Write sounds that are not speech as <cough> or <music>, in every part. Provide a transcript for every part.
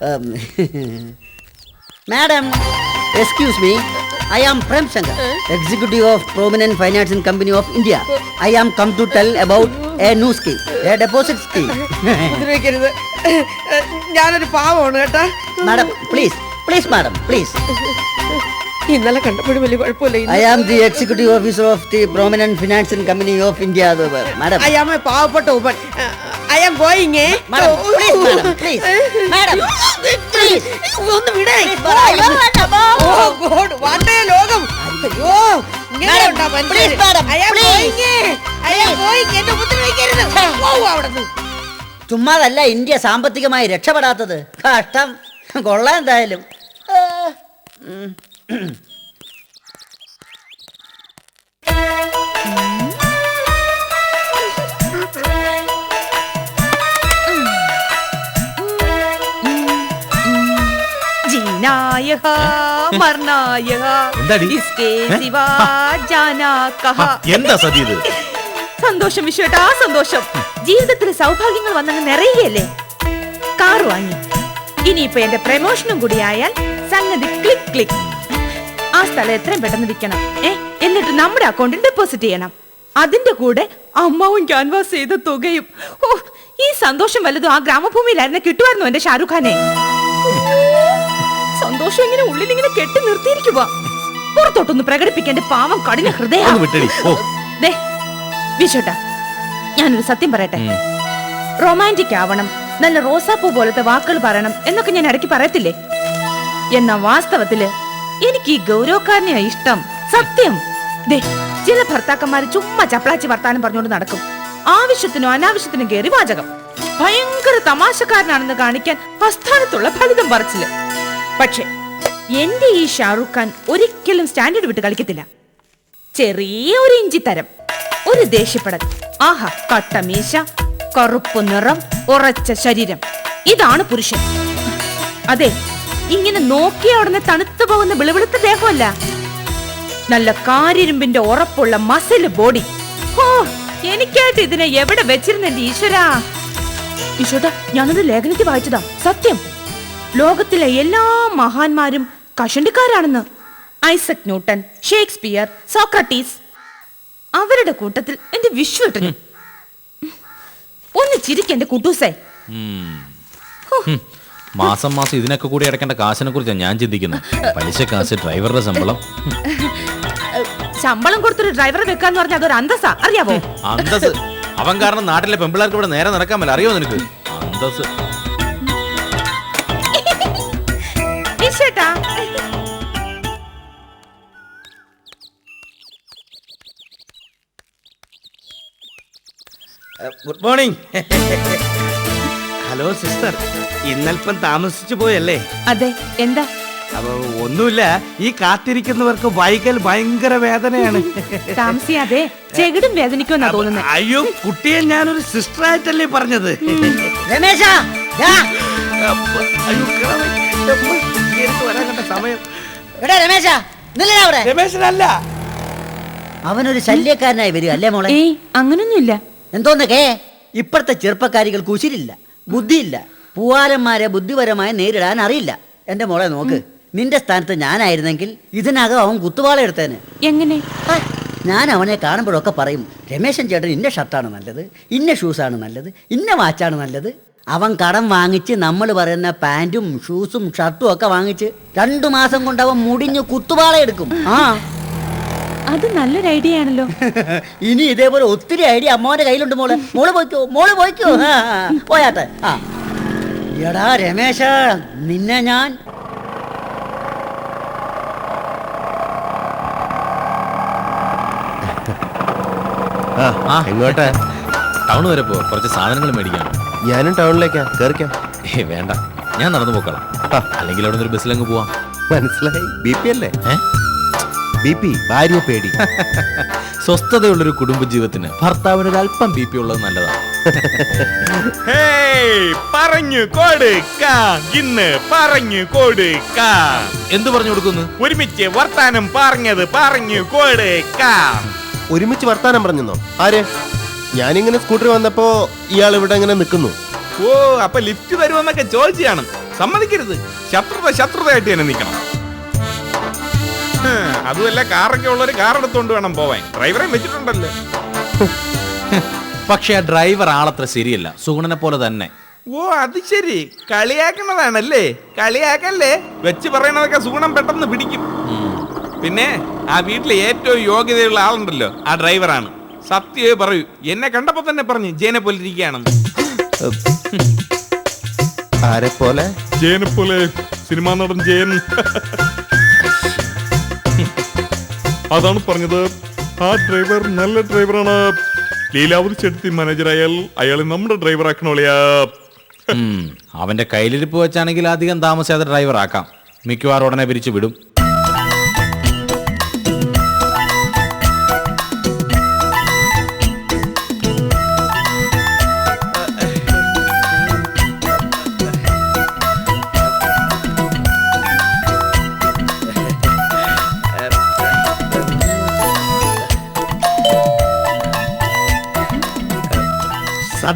um, Madam, excuse me. I am Prem Shankar, executive of prominent financing company of India. I am come to tell about a new scheme, a deposit scheme. ഉപദ്രവിക്കരുത് ഞാനൊരു പാവമാണ് കേട്ടാ madam, please, please, madam, please. ഇന്നലെ കണ്ടപ്പോഴും വലിയ കുഴപ്പമില്ല. I am the executive officer of the prominent finance and company of India madam I am a പാവപ്പെട്ട Upen I am going madam. Madam. ഒന്ന് വിടേ ഓ ഗോഡ് വാട്ടേ ലോകം. അയ്യോ ഇങ്ങനെ ഉണ്ടാ I am going I am going എന്നെ ഉപദ്രവിക്കരുത്. ഓ അവിടുന്ന്. ചുമ്മാതല്ല ഇന്ത്യ സാമ്പത്തികമായി രക്ഷപ്പെടാത്തത്. കഷ്ടം. കൊള്ളാം എന്തായാലും. जीनाय मरनाय എന്താടി? इसके ഏ? सिवा जाना कहा എന്താ സതി ഇത് സന്തോഷം വിശ്വട്ടാ സന്തോഷം ജീവിതത്തിൽ സൗഭാഗ്യങ്ങൾ വന്നങ്ങ് നിറയുകയല്ലേ കാർ വാങ്ങി ഇനിയിപ്പോ എന്റെ പ്രമോഷനും കൂടി ആയാൽ സംഗതി ക്ലിക്ക് ക്ലിക്ക് ആ സ്ഥലം എത്രയും പെട്ടെന്ന് വിൽക്കണം. ഏ എന്നിട്ട് നമ്മുടെ അക്കൗണ്ടിൽ ഡെപ്പോസിറ്റ് ചെയ്യണം. അതിന്റെ കൂടെ അമ്മാവും ക്യാൻവാസ് ചെയ്ത തുകയും. ഓ ഈ സന്തോഷം വലുതും ആ ഗ്രാമഭൂമിയിലായിരുന്നു കിട്ടുമായിരുന്നു എന്റെ ഷാരൂഖ് ഖാനെ? സന്തോഷം ഇങ്ങനെ ഉള്ളിൽ ഇങ്ങനെ കെട്ടി നിർത്തിയിരിക്കുക പുറത്തോട്ടൊന്ന് പ്രകടിപ്പിക്കേണ്ട പാവം കഠിന ഹൃദയം. വിശോട്ടാ ഞാനൊരു സത്യം പറയട്ടെ. റൊമാന്റിക് ആവണം നല്ല റോസാപ്പൂ പോലത്തെ വാക്കുകൾ പറയണം എന്നൊക്കെ ഞാൻ ഇടയ്ക്ക് പറയത്തില്ലേ? എന്നാ വാസ്തവത്തിൽ എനിക്ക് ഈ ഗൗരവക്കാരനെയാ ഇഷ്ടം. സത്യം. ദേ ചില ഭർത്താക്കന്മാര് ചുമ്മാ ചപ്പളാച്ചി വർത്താനം പറഞ്ഞുകൊണ്ട് നടക്കും. ആവശ്യത്തിനും അനാവശ്യത്തിനും കയറി വാചകം ഭയങ്കര തമാശക്കാരനാണെന്ന് കാണിക്കാൻ പ്രസ്ഥാനത്തുള്ള ഫലിതം പറച്ചിൽ. പക്ഷേ എന്റെ ഈ ഷാറൂഖ് ഖാൻ ഒരിക്കലും സ്റ്റാൻഡേർഡ് വിട്ട് കളിക്കത്തില്ല. ചെറിയ ഒരു ഇഞ്ചി തരം. ഒരു ദേഷ്യപ്പെടൽ. ആഹാ കട്ടമീശ കറുപ്പ് നിറം ഉറച്ച ശരീരം. ഇതാണ് പുരുഷൻ. അതെ ഇങ്ങനെ നോക്കിയ ഉടനെ തണുത്തു പോകുന്ന വെളുവെളുത്ത ദേഹമല്ല. നല്ല കാരിരുമ്പിന്റെ ഉറപ്പുള്ള മസിൽ ബോഡി ഓ എനിക്കായിട്ട് ഇതിനെ എവിടെ വെച്ചിരുന്ന എന്റെ ഈശ്വരാ? ഈശോട്ടാ ഞാനൊരു ലേഖനത്തിൽ വായിച്ചതാ. സത്യം. ലോകത്തിലെ എല്ലാ മഹാന്മാരും കഷണ്ടിക്കാരാണെന്ന്. Isaac Newton Shakespeare Socrates. അവരുടെ കൂട്ടത്തിൽ എന്റെ വിശ്വട്ടന് ഒന്ന് ചിരിക്കെന്റെ കുട്ടൂസേ. മാസം മാസം ഇതിനൊക്കെ കൂടി അടക്കേണ്ട കാശിനെ കുറിച്ചാണ് ഞാൻ ചിന്തിക്കുന്നത്. പലിശ കാശ് ഡ്രൈവറുടെ ശമ്പളം. ശമ്പളം കൊടുത്തൊരു ഡ്രൈവറെ വെക്കാന്ന് പറഞ്ഞാൽ അതൊരു അന്തസ്സാ. അറിയാവോ? അന്തസ് അവൻ കാരണം നാട്ടിലെ പെമ്പിള്ളേർക്ക് ഇവിടെ നേരെ നടക്കാൻ പറ്റില്ല അറിയോ നിനക്ക്? അന്തസ് ഗുഡ് മോർണിംഗ്. ഹലോ സിസ്റ്റർ ഇന്നൽപ്പം താമസിച്ചു പോയല്ലേ? അതെ എന്താ? അപ്പൊ ഒന്നുമില്ല ഈ കാത്തിരിക്കുന്നവർക്ക് വൈകൽ ഭയങ്കര വേദനയാണ്. താമസിയാതെ ചെകിടും വേദനിക്കുമെന്നാ തോന്നുന്നത് അയ്യോ കുട്ടിയെ ഞാനൊരു സിസ്റ്റർ ആയിട്ടല്ലേ പറഞ്ഞത്? രമേശ രമേശനല്ല. അവനൊരു ശല്യക്കാരനായി വരിക അല്ലേ മോളെ? അങ്ങനൊന്നുമില്ല. എന്തോന്നൊക്കെ? ഇപ്പോഴത്തെ ചെറുപ്പക്കാരികൾക്ക് ഉശിരില്ല. ബുദ്ധിയില്ല. പൂവാലന്മാരെ ബുദ്ധിപരമായി നേരിടാൻ അറിയില്ല. എന്റെ മോളെ നോക്ക് നിന്റെ സ്ഥാനത്ത് ഞാനായിരുന്നെങ്കിൽ ഇതിനകം അവൻ കുത്തുവാള എടുത്തേന്. എങ്ങനെ? ഞാൻ അവനെ കാണുമ്പോഴൊക്കെ പറയും രമേശൻ ചേട്ടൻ ഇന്ന ഷർട്ടാണ് നല്ലത് ഇന്ന ഷൂസാണ് നല്ലത് ഇന്ന വാച്ചാണ് നല്ലത്. അവൻ കടം വാങ്ങിച്ച് നമ്മൾ പറയുന്ന പാന്റും ഷൂസും ഷർട്ടും ഒക്കെ വാങ്ങിച്ച് രണ്ടു മാസം കൊണ്ട് അവൻ മുടിഞ്ഞ് കുത്തുവാള എടുക്കും. ആ. അത് നല്ലൊരു ഐഡിയ ആണല്ലോ. <laughs> ഇനി ഇതേപോലെ ഒത്തിരി ഐഡിയ അമ്മാവന്റെ കയ്യിലുണ്ട് മോളെ. മോൾ പോയിക്കോ മോൾ പോയിക്കോ. ആ, പോയാട്ടെ. ആ. എടാ രമേശ നിന്നെ ഞാൻ ആ എങ്ങോട്ടാ? ടൗൺ വരെ പോ. കുറച്ച് സാധനങ്ങൾ മേടിക്കാം ഞാനും ടൗണിലേക്കാ. കേറിക്കാം. ഏ വേണ്ട. ഞാൻ നടന്നു പോക്കളാം. അല്ലെങ്കിൽ അവിടെ നിന്ന് ഒരു ബസ്സിലങ്ങ് പോവാം. മനസ്സിലായി. ബി പി അല്ലേ? ഏ? ബി പി ഭാര്യ പേടി. <laughs> സ്വസ്ഥതയുള്ളൊരു കുടുംബജീവിതത്തിന് ഭർത്താവിന് ഒരു അല്പം ബി പി ഉള്ളത് നല്ലതാണ്. <laughs> പറഞ്ഞു കൊടുക്കാം. ഇന്ന് പറഞ്ഞു കൊടുക്കാം. എന്ത് പറഞ്ഞു കൊടുക്കുന്നു? ഒരുമിച്ച് വർത്താനം പറഞ്ഞത് പറഞ്ഞു കൊടുക്കാം. ഒരുമിച്ച് വർത്താനം പറഞ്ഞെന്നോ? ആര്? ഞാനിങ്ങനെ സ്കൂട്ടറിൽ വന്നപ്പോ ഇയാൾ ഇവിടെ ഇങ്ങനെ നിൽക്കുന്നു. ഓ അപ്പൊ ലിഫ്റ്റ് തരുമെന്നൊക്കെ ചോദിച്ചാണ് സമ്മതിക്കരുത്. ശത്രുത ശത്രുതയായിട്ട് തന്നെ നിൽക്കണം. അതുമല്ല കാറൊക്കെ ഉള്ളൊരു കാർ എടുത്തോണ്ട് വേണം പോവാൻ. ഡ്രൈവറെ വെച്ചിട്ടുണ്ടല്ലോ പക്ഷെ ആ ഡ്രൈവർ ആളത്ര ശരിയല്ല. സുഗുണനെ പോലെ തന്നെ. ഓ അത് ശരി. കളിയാക്കുന്നതാണല്ലേ? കളിയാക്കല്ലേ? വെച്ച് പറയണതൊക്കെ സുഗുണം പെട്ടെന്ന് പിടിക്കും. പിന്നെ ആ വീട്ടിലെ ഏറ്റവും യോഗ്യതയുള്ള ആളുണ്ടല്ലോ ആ ഡ്രൈവറാണ്. സത്യേ പറയൂ എന്നെ കണ്ടപ്പോ തന്നെ പറഞ്ഞു ജയനെ പോലെ ഇരിക്കുകയാണെന്ന്. ആരെ പോലെ? ജയനെ പോലെ സിനിമാ നടൻ ജയൻ. അതാണ് പറഞ്ഞത്. ആ ഡ്രൈവർ നല്ല ഡ്രൈവറാണ് ലീലാവതി ചെടുത്തി മാനേജറായാൽ അയാളെ നമ്മുടെ ഡ്രൈവർ ആക്കണോളിയാ അവന്റെ കയ്യിലിരിപ്പ് വെച്ചാണെങ്കിൽ അധികം താമസിയാതെ ഡ്രൈവർ ആക്കാം. മിക്കവാറും ഉടനെ പിരിച്ചു വിടും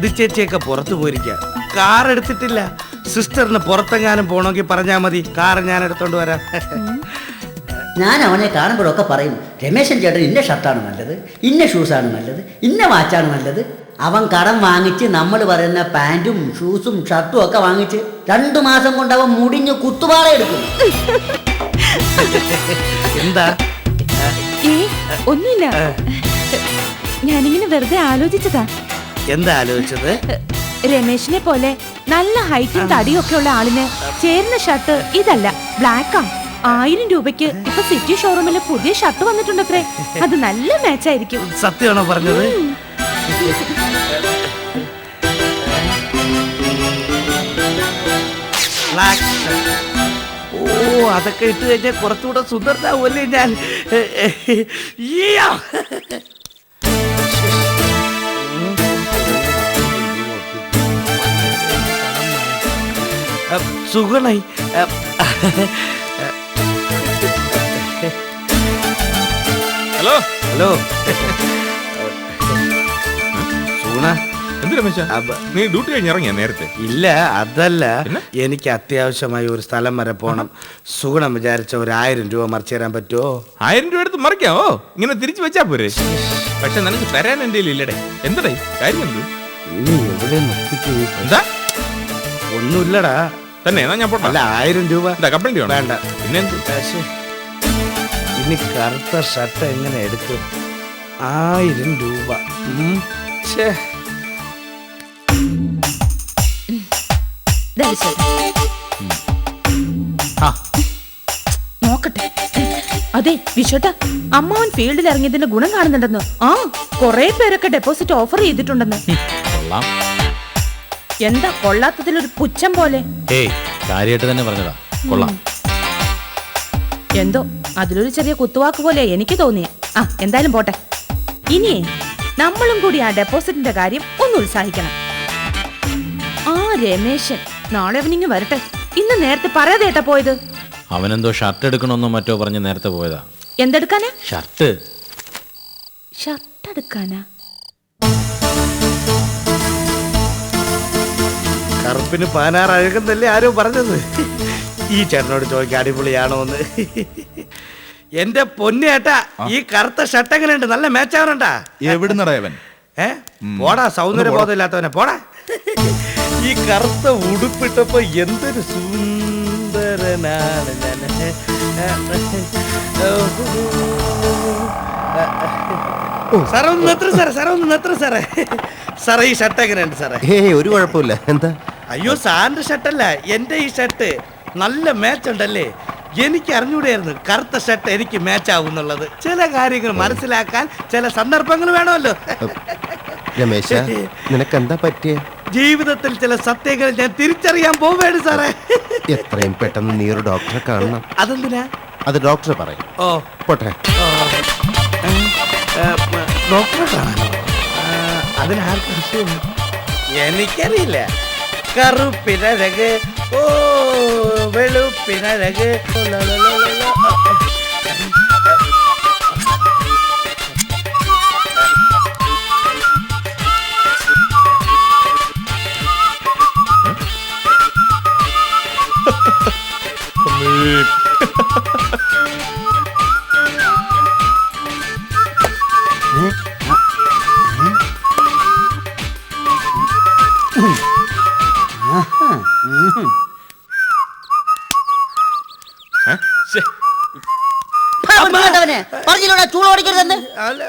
സതിച്ചേച്ചിയൊക്കെ പുറത്തു പോയിരിക്കുക കാർ എടുത്തിട്ടില്ല. സിസ്റ്ററിന് പുറത്തെങ്ങാനും പോണമെങ്കിൽ പറഞ്ഞാൽ മതി. കാർ ഞാൻ എടുത്തോണ്ട് വരാം. ഞാൻ അവനെ കാണുമ്പോഴൊക്കെ പറയും രമേശൻ ചേട്ടൻ ഇന്ന ഷർട്ടാണ് നല്ലത് ഇന്ന ഷൂസാണ് നല്ലത് ഇന്ന വാച്ചാണ് നല്ലത്. അവൻ കടം വാങ്ങിച്ച് നമ്മൾ പറയുന്ന പാന്റും ഷൂസും ഷർട്ടും ഒക്കെ വാങ്ങിച്ച് രണ്ടു മാസം കൊണ്ട് അവൻ മുടിഞ്ഞ് കുത്തുപാള എടുക്കും. എന്താ? ഒന്നുമില്ല. ഞാനിങ്ങനെ വെറുതെ ആലോചിച്ചതാ. എന്താ ആലോചിച്ചത് രമേശിനെ പോലെ നല്ല ഹൈറ്റും തടിയൊക്കെ ഉള്ള ആളിന് ചേരുന്ന ഷർട്ട് ഇതല്ല ബ്ലാക്കാ ആയിരം രൂപയ്ക്ക് ഇപ്പൊ സിറ്റി ഷോറൂമിൽ പുതിയ ഷർട്ട് വന്നിട്ടുണ്ടത്രേ അത് നല്ല മാച്ച് ആയിരിക്കും സത്യമാണോ പറഞ്ഞത്. ഓ അതൊക്കെ ഇട്ട് കഴിഞ്ഞാൽ കുറച്ചുകൂടെ സുന്ദരനാവുമല്ലേ ഞാൻ അഹ് ഹലോ? ഹലോ. സുഗുണ. എന്ത് രമേശ? നീ ഡ്യൂട്ടി കഴിഞ്ഞ് ഇറങ്ങിയ നേരത്തെ? ഇല്ല അതല്ല. എനിക്ക് അത്യാവശ്യമായി ഒരു സ്ഥലം വരെ പോണം. സുഗുണം വിചാരിച്ച ഒരു ആയിരം രൂപ മറിച്ചു തരാൻ പറ്റുമോ ആയിരം രൂപ എടുത്ത് മറിക്കാവോ? ഇങ്ങനെ തിരിച്ചു വെച്ചാ പോരെ? പക്ഷെ നിനക്ക് തരാൻ എന്റെ ഇല്ലടേ. എന്തടേ? കാര്യം എന്ത്? ഇനി എവിടെ നിർത്തിച്ചു എന്താ? ഒന്നുമില്ലടാ. തന്നെ എന്നാ ഞാൻ പോട്ടെ. അല്ല ആയിരം രൂപ. എന്താ കംപ്ലൈന്റ് വേണം. വേണ്ട. പിന്നെ എന്ത് പക്ഷേ, ഇനി കറുത്ത ഷർട്ട് എങ്ങനെ എടുക്കും? ആയിരം രൂപ. ഉം. ഛേ. ആ. നോക്കട്ടെ. അതെ വിശോട്ട അമ്മാവൻ ഫീൽഡിൽ ഇറങ്ങിയതിന്റെ ഗുണം കാണുന്നുണ്ടെന്ന്. ആ കൊറേ പേരൊക്കെ ഡെപ്പോസിറ്റ് ഓഫർ ചെയ്തിട്ടുണ്ടെന്ന്. കൊള്ളാം. എന്താ കൊള്ളാത്തതിൽ ഒരു പുച്ഛം പോലെ? ഏയ് കാര്യമായിട്ട് തന്നെ പറഞ്ഞതാ. കൊള്ളാം. എന്തോ അതിലൊരു ചെറിയ കുത്തുവാക്ക് പോലെ എനിക്ക് തോന്നിയ. ആ എന്തായാലും പോട്ടെ. ഇനിയേ നമ്മളും കൂടി ആ ഡെപ്പോസിറ്റിന്റെ കാര്യം ഒന്ന് ഉത്സാഹിക്കണം. ആ രമേശൻ നാളെ അവനിങ്ങ് വരട്ടെ. ഇന്ന് നേരത്തെ പറയാതേട്ടാ പോയത്? അവനെന്തോ ഷർട്ട് എടുക്കണമെന്നോ മറ്റോ പറഞ്ഞ് നേരത്തെ പോയതാ. എന്തെടുക്കാനാ? ഷർട്ട്. ഷർട്ട് എടുക്കാനാ? കറുപ്പിന് പതിനാറ് അഴകെന്നല്ലേ ആരോ പറഞ്ഞത്? ഈ ചേട്ടനോട് ചോദിക്കാൻ അടിപൊളിയാണോ എന്ന് എന്റെ പൊന്നേട്ടാ ഈ കറുത്ത ഷർട്ട് എങ്ങനെയുണ്ട്? നല്ല മാച്ചാവണണ്ടാ എവിടുന്നടാ ഇവൻ? ഏ? പോടാ സൗന്ദര്യ ബോധമില്ലാത്തവനെ പോടാ. ഈ കറുത്ത ഉടുപ്പിട്ടപ്പോ എന്തൊരു സുന്ദരനാണ് ഞാൻ. സാറേ ഒന്ന് നിർത്തൂ സാറേ സാറേ ഒന്ന് നിർത്തൂ സാറേ. സാറേ ഈ ഷർട്ട് എങ്ങനെയുണ്ട് സാറേ? ഏയ് ഒരു കുഴപ്പമില്ല. എന്താ? അയ്യോ സാറിന്റെ ഷർട്ടല്ല. എന്റെ ഈ ഷർട്ട് നല്ല മാച്ച് ഉണ്ടല്ലേ? എനിക്ക് അറിഞ്ഞൂടെയായിരുന്നു കറുത്ത ഷർട്ട് എനിക്ക് മാച്ച് ആവുന്നുള്ളത് ചില കാര്യങ്ങൾ മനസ്സിലാക്കാൻ ചില സന്ദർഭങ്ങൾ വേണമല്ലോ. രമേശ നിനക്ക് എന്താ പറ്റിയ? ജീവിതത്തിൽ ചില സത്യങ്ങൾ ഞാൻ തിരിച്ചറിയാൻ പോവുകയാണ് സാറേ. എത്രയും പെട്ടെന്ന് നീ ഒരു ഡോക്ടറെ കാണണം. അതെന്തിനാ? അത് ഡോക്ടറെ പറയും. ഓ. പോട്ടെ. ഡോക്ടറെ കാണാനോ? അതിനാർക്കും എനിക്കറിയില്ല. கருப்பினரகு ஓ வெளுப்பினரகு Ooh.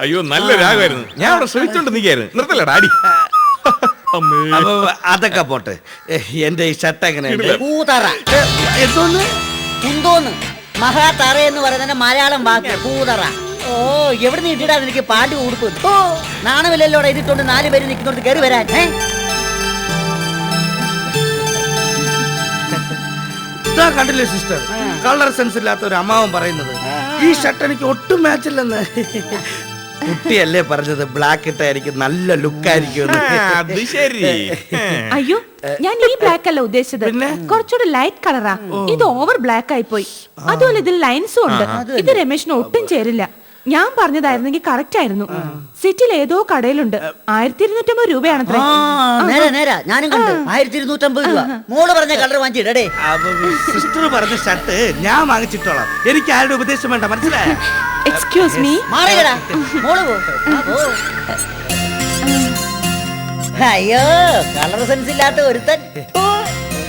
അയ്യോ നല്ല രാഗമായിരുന്നു. ഞാൻ അവിടെ ശ്രമിച്ചോണ്ട് നീക്കായിരുന്നു നിർത്തല്ല ഡാഡി? അതൊക്കെ പോട്ടെ. എന്റെ ഈ ഷർട്ട് എങ്ങനെയാണ് എന്തോന്ന്? മഹാതറ എന്ന് പറയുന്നതിന്റെ മലയാളം വാക്ക് പൂതറ ഓ എവിടെ നിന്ന് ഇട്ടിടാതെ എനിക്ക് പാണ്ടി ഉടുപ്പ്? ഓ. ഇതിട്ടുകൊണ്ട് ഇതിട്ടുണ്ട് നാല് പേര് നിൽക്കുന്നോണ്ട് കയറി വരാൻ. ഏഹ് ഇതാ കണ്ടില്ലേ സിസ്റ്റർ? കളർ സെൻസ് ഇല്ലാത്ത ഒരു അമ്മാവൻ പറയുന്നത്. ഈ ഷർട്ട് എനിക്ക് ഒട്ടും മാച്ച് ഇല്ലെന്ന്. കുട്ടിയല്ലേ പറഞ്ഞത്? ബ്ലാക്ക് ഇട്ടായിരിക്കും നല്ല ലുക്കായിരിക്കും അത് ശരി. അയ്യോ ഞാൻ ഈ ബ്ലാക്ക് അല്ല ഉദ്ദേശിച്ചത്? കുറച്ചുകൂടെ ലൈറ്റ് കളറാ ഇത് ഓവർ ബ്ലാക്ക് ആയി പോയി. അതുപോലെ ഇതിൽ ലൈൻസും ഉണ്ട്. ഇത് രമേശിന് ഒട്ടും ചേരില്ല. ഞാൻ പറഞ്ഞതായിരുന്നെങ്കിൽ കറക്റ്റ് ആയിരുന്നു. സിറ്റിൽ ഏതോ കടയിലുണ്ട്. ആയിരത്തി ഇരുന്നൂറ്റമ്പത് രൂപയാണ് നേരെ നേരെ. ഞാനും കണ്ടു. ആയിരത്തി ഇരുന്നൂറ്റമ്പത് രൂപ. മോൾ പറഞ്ഞ കളർ വാങ്ങിച്ചിടേ സിസ്റ്റർ പറഞ്ഞ ഷർട്ട് ഞാൻ വാങ്ങിച്ചിട്ടോളാം. എനിക്ക് ആരുടെ ഉപദേശം വേണ്ട മനസ്സിലായ? എക്സ്ക്യൂസ് മീ മോൾ അയ്യോ കളർ സെൻസ് ഇല്ലാത്ത ഒരുത്തൻ.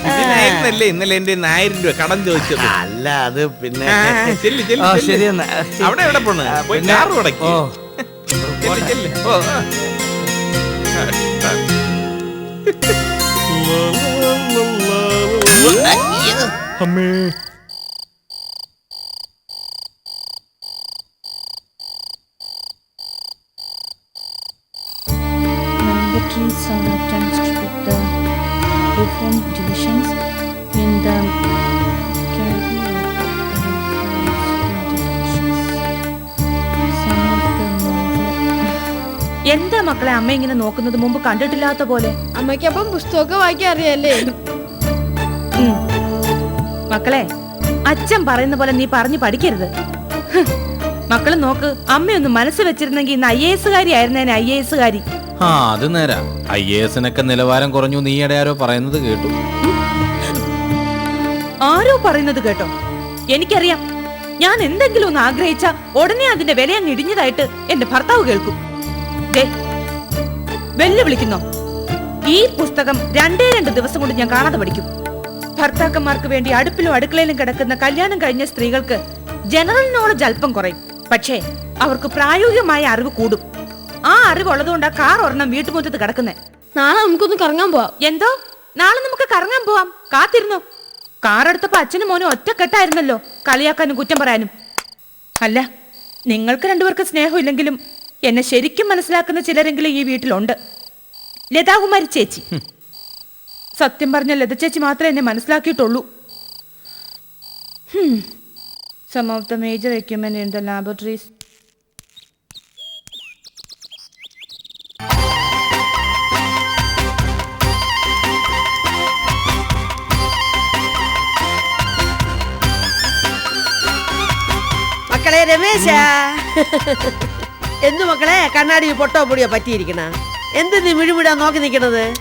ഇതിനായിരുന്നല്ലേ ഇന്നലെ എന്റെ ആയിരം രൂപ കടം ചോദിച്ചത്. അല്ല അത് പിന്നെ ആ, ചെല്ല്, ചെല്ല്, ഓ, ചെല്ല്. ശരി എന്നാ. അവിടെ എവിടെ പോണ്? പോയി പിന്നെ- കാറ് ഓ. അമ്മേ. Different divisions in the category novel എന്താ മക്കളെ അമ്മ ഇങ്ങനെ നോക്കുന്നത്? മുമ്പ് കണ്ടിട്ടില്ലാത്ത പോലെ. അമ്മയ്ക്ക് അപ്പം പുസ്തകമൊക്കെ വായിക്കാൻ അറിയാല്ലേ? മക്കളെ അച്ഛൻ പറയുന്ന പോലെ നീ പറഞ്ഞു പഠിക്കരുത്. മക്കൾ നോക്ക് അമ്മയൊന്ന് മനസ്സ് വെച്ചിരുന്നെങ്കിൽ ഇന്ന് ഐ എ എസുകാരി ആയിരുന്നേനെ ഐ എ എസുകാരി ആ അത് നേരാ. ഐ എ എസിനൊക്കെ നിലവാരം കുറഞ്ഞു നീ ആരോ പറയുന്നത് കേട്ടു. ആരോ പറയുന്നത് കേട്ടോ? എനിക്കറിയാം. ഞാൻ എന്തെങ്കിലും ഒന്ന് ആഗ്രഹിച്ച ഉടനെ അതിന്റെ വില അങ്ങ് ഇടിഞ്ഞതായിട്ട് എന്റെ ഭർത്താവ് കേൾക്കും. വെല്ലുവിളിക്കുന്നോ? ഈ പുസ്തകം രണ്ടേ രണ്ട് ദിവസം കൊണ്ട് ഞാൻ കാണാതെ പഠിക്കും. ഭർത്താക്കന്മാർക്ക് വേണ്ടി അടുപ്പിലും അടുക്കളയിലും കിടക്കുന്ന കല്യാണം കഴിഞ്ഞ സ്ത്രീകൾക്ക് ജനറൽ നോളജ് അല്പം കുറയും. പക്ഷേ അവർക്ക് പ്രായോഗികമായ അറിവ് കൂടും. ആ അറിവ് ഉള്ളതുകൊണ്ടാ കാർ ഒരെണ്ണം വീട്ടുമുറ്റത്ത് കിടക്കുന്നേ. നാളെ നമുക്കൊന്ന് കറങ്ങാൻ പോവാം. എന്തോ? നാളെ നമുക്ക് കറങ്ങാൻ പോവാം. കാത്തിരുന്നു? കാർ എടുത്തപ്പോ അച്ഛനും മോനും ഒറ്റക്കെട്ടായിരുന്നല്ലോ. കളിയാക്കാനും കുറ്റം പറയാനും. അല്ല നിങ്ങൾക്ക് രണ്ടുപേർക്ക് സ്നേഹമില്ലെങ്കിലും എന്നെ ശരിക്കും മനസ്സിലാക്കുന്ന ചിലരെങ്കിലും ഈ വീട്ടിലുണ്ട്. ലതാകുമാരി ചേച്ചി. സത്യം പറഞ്ഞ ലത ചേച്ചി മാത്രമേ എന്നെ മനസ്സിലാക്കിയിട്ടുള്ളൂ. Some of the major equipment in the laboratories മക്കളെ രമേശ. <laughs> എന്തു മക്കളെ കണ്ണാടി പൊട്ടോ പൊടിയോ പറ്റിയിരിക്കണ? എന്ത് നീ മിഴിമിടാ നോക്കി നിക്കണത്? <laughs>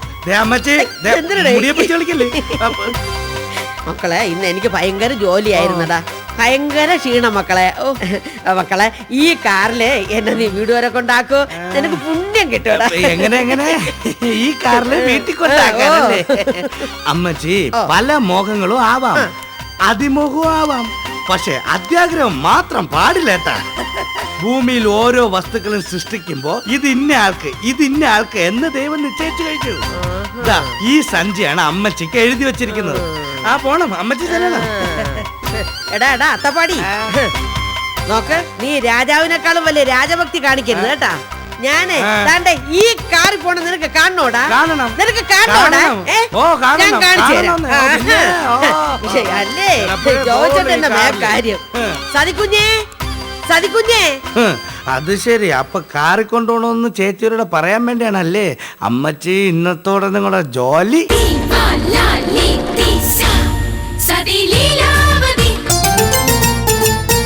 മക്കളെ ഇന്ന് എനിക്ക് ഭയങ്കര ജോലിയായിരുന്നടാ. ഭയങ്കര ക്ഷീണം മക്കളെ. ഓ <laughs> മക്കളെ ഈ കാറിൽ എന്നെ നീ വീട് വരെ കൊണ്ടാക്കൂ. നിനക്ക് പുണ്യം കിട്ടൂടാ എങ്ങനെ എങ്ങനെ? ഈ കാറിൽ വീട്ടിൽ കൊണ്ടാക്കാനല്ലേ? അമ്മച്ചി പല മോഹങ്ങളും ആവാം. അതിമോഹവും ആവാം. പക്ഷെ അത്യാഗ്രഹം മാത്രം പാടില്ലേട്ടാ ഭൂമിയിൽ ഓരോ വസ്തുക്കളും സൃഷ്ടിക്കുമ്പോ ഇത് ഇന്ന ആൾക്ക് ഇത് ഇന്ന ആൾക്ക് എന്ന് ദൈവം നിശ്ചയിച്ചു കഴിച്ചു ഈ സഞ്ചിയാണ് അമ്മച്ചിക്ക് എഴുതി വെച്ചിരിക്കുന്നത്. ആ പോണം അമ്മച്ചി ചെല്ലണം. എടാ എടാ അത്തപ്പാടി നോക്ക് നീ രാജാവിനേക്കാളും വലിയ രാജഭക്തി കാണിക്കരുത് കേട്ടാ. ഞാനേ ആ. ദാണ്ടെ ഈ കാറിൽ പോണ നിനക്ക് കാണണോടാ? കാണണം. നിനക്ക് കാണണോടാ? കാണണം. ഓ, കാണണം. ഞാൻ കാണിച്ചു അല്ലേ? കാറിൽ. കാര്യം. ഉം. സതികുഞ്ഞേ സതികുഞ്ഞേ അത് ശരി. അപ്പൊ കാറി കൊണ്ടുപോകണമെന്ന് ചേച്ചിയോട് പറയാൻ വേണ്ടിയാണല്ലേ? അമ്മച്ചി ഇന്നത്തോടെ നിങ്ങളുടെ ജോലി.